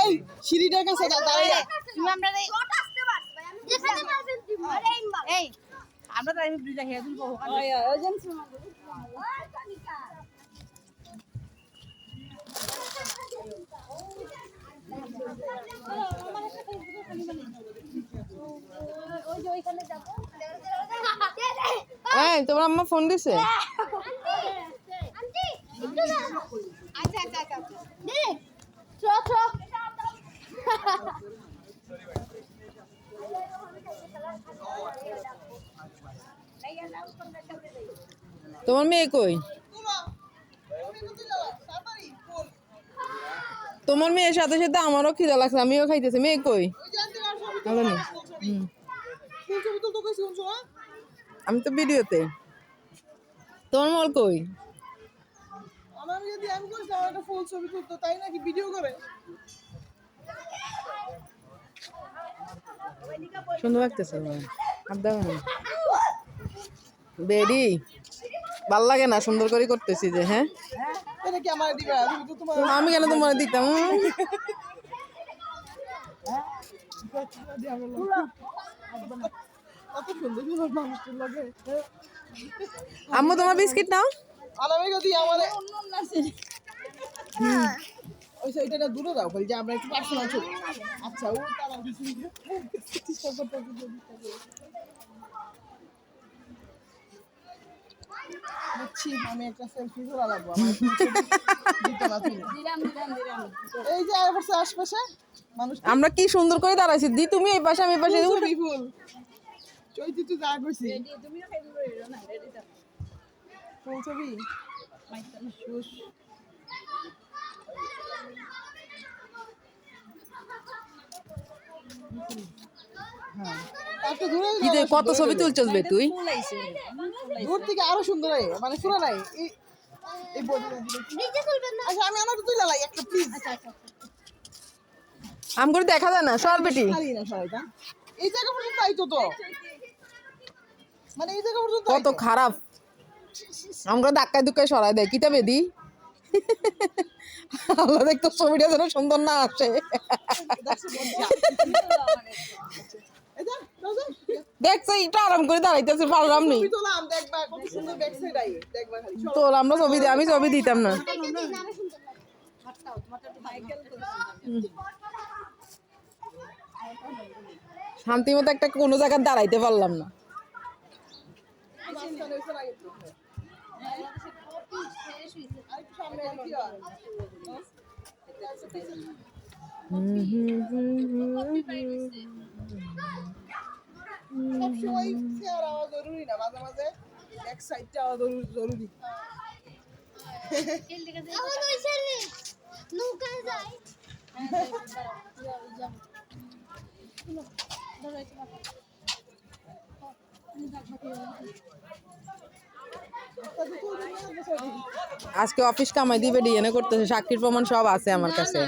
এই সিঁড়িটার কাছে দাঁড়াইয়া তুমি আমরা এই আমরা দুইটা হেয়ার এই তোমার আম্মা ফোন দিছে? আচ্ছা আচ্ছা আচ্ছা ট্রক তোমার মেয়ে কই? তোমার মেয়ের সাথে সাথে আমারও খিদা লাগছে, আমিও খাইতেছি। মেয়ে কই? আমি তো ভিডিওতে। তোমার মল কই? আমার যদি আমি আমার একটা ফুল ছবি তুলতো, তাই নাকি? ভিডিও করে। সুন্দর লাগতেছে বেডি ভালো লাগে না? সুন্দর করে করতেছি যে হ্যাঁ? আমার আমি কেন তোমার দিতাম? আম্মু তোমার বিস্কিট নাও। আলামে আমার ওই দূরে দাও বলি যে আমরা একটু পার্সোনাল ছবি। আচ্ছা ও তারা চেষ্টা করতে বুঝছি আমি একটা সেলফি তোলা লাগবো। এই যে আশেপাশে আশপাশে মানুষ আমরা কি সুন্দর করে দাঁড়াইছি? দি তুমি এই পাশে আমি এই পাশে ফুল চৈতি তো যা করছি। কত ছবি তুলছস বে তুই? দূর থেকে আরও সুন্দর হয় মানে পুরো নাই। আচ্ছা আমি আমার তুই লাই একটা প্লিজ আম করে দেখা যায় না সর বেটি। এই জায়গা পর্যন্ত আইতো তো মানে এই জায়গা পর্যন্ত কত। খারাপ। আমরা ধাক্কায় ধুক্কায় সরাই দেয়। কিটা বেদি? আল্লাহ দেখতো ছবিটা যেন সুন্দর না আসে। দেখছ একটু আরাম করে দাঁড়াইতেছে, পারলাম নি। ছবি তোলাম দেখবা কত সুন্দর ব্যাক সাইড আই দেখবা খালি তো আমরা ছবি আমি ছবি দিতাম না। এটা শান্তি মতো একটা কোনো জায়গায় দাঁড়াইতে পারলাম না। সবসময় চেয়ার আওয়া জরুরি না মাঝে মাঝে আজকে অফিস কামাই দিবে ডিএনএ করতেছে সাক্ষীর প্রমাণ সব আছে আমার কাছে।